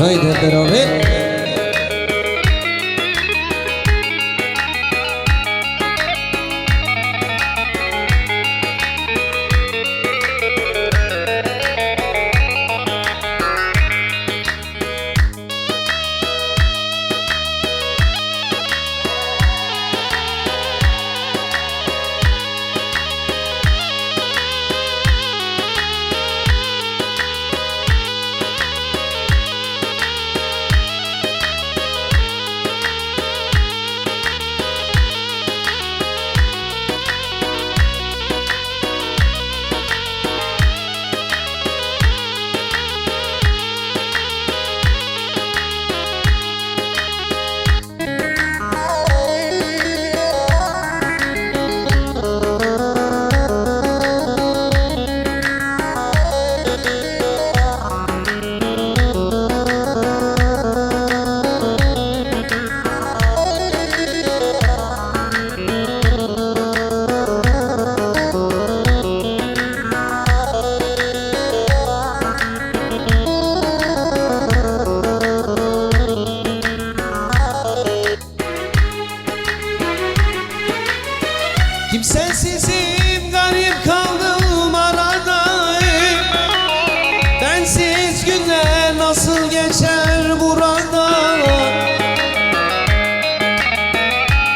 No hay de peru. Bensiz günler nasıl geçer burada?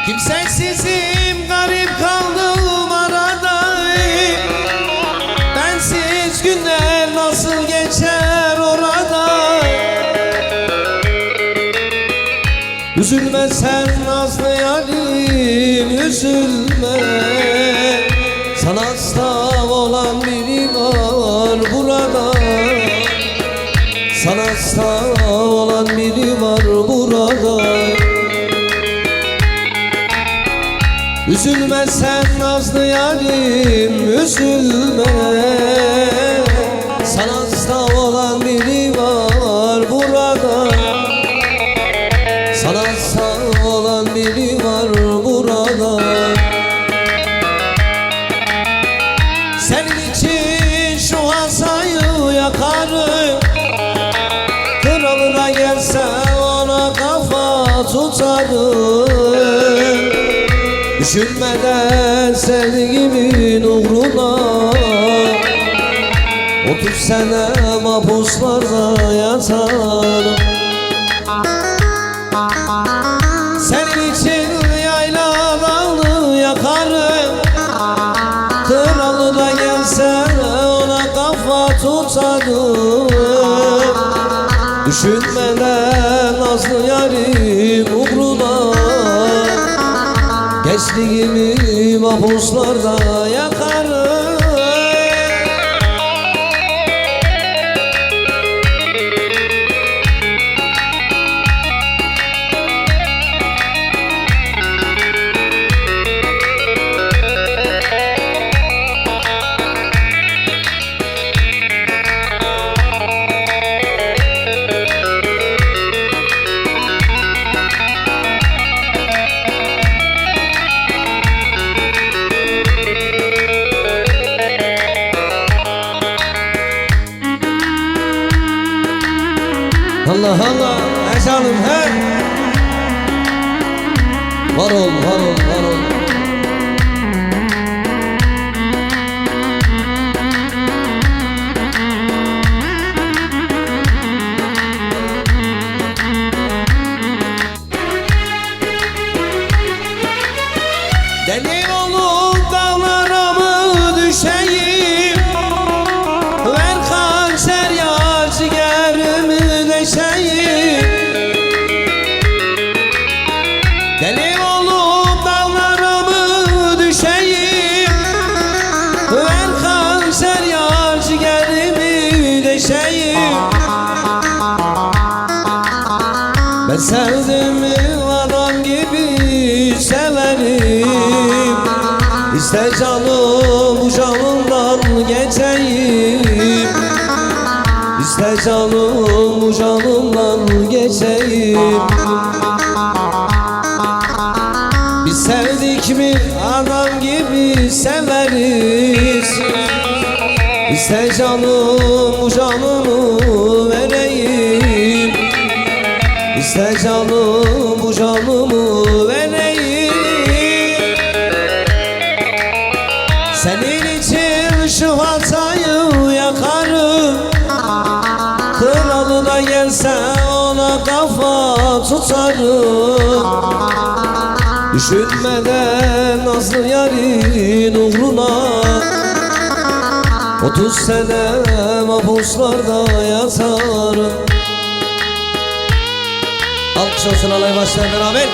Kimsesizim garip kaldım arada? Bensiz günler nasıl geçer orada? Üzülme sen nazlı yarim üzülme. Sana hasta hasta olan biri var burada. Üzülme sen nazlı yarim üzülme Düşünmeden sevdiğimin uğruna Otuz sene mahpuslarda yatarım senin için yayla dağlı yakarım. Kralı da gelse ona kafa tutarım Düşünmeden nazlı yarim Gençliğimi mahpuslarda yakarım Allah Allah. Eşanım he? Var ol var ol var ol Ben sevdim adam gibi severim. İster canım bu canımdan geçeyim. İster canım bu canımdan geçeyim. Biz sevdik mi adam gibi severiz. İster canım bu bu canımı vereyim? Senin için şu hatayı yakarım. Kralı da gelse ona kafa tutarım. Düşünmeden nazlı yarın uğruna. Otuz sene mahpuslarda yatarım Alkış olsun alay başlar beraber.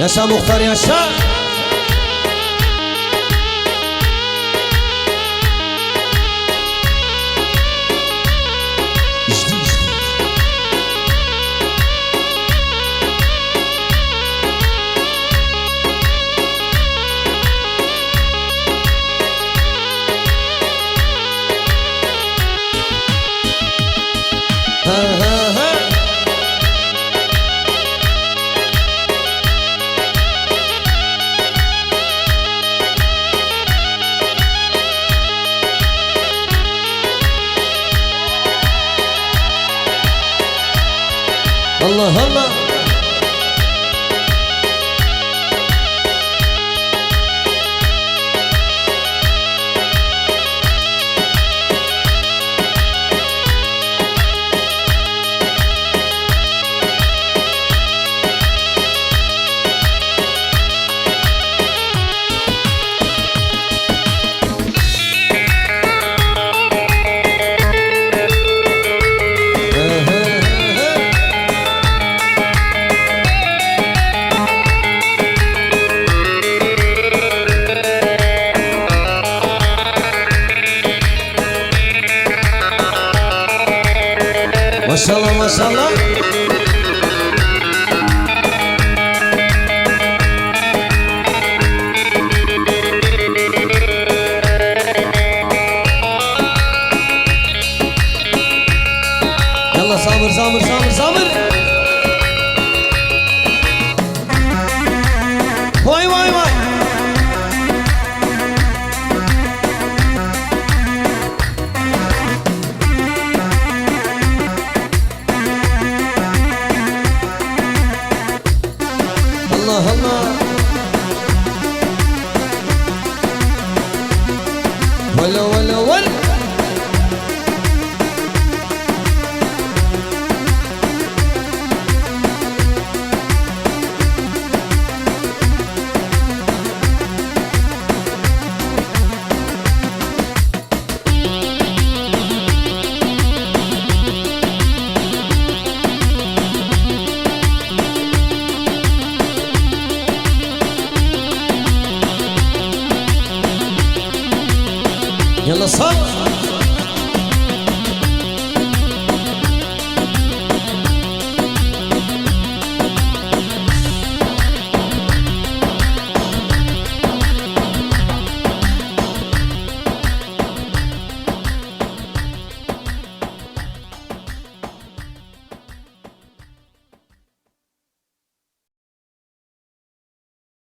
Yaşa muhtar yaşa Allah Allah Maşallah maşallah. Yallah sabır sabır sabır sabır. বছর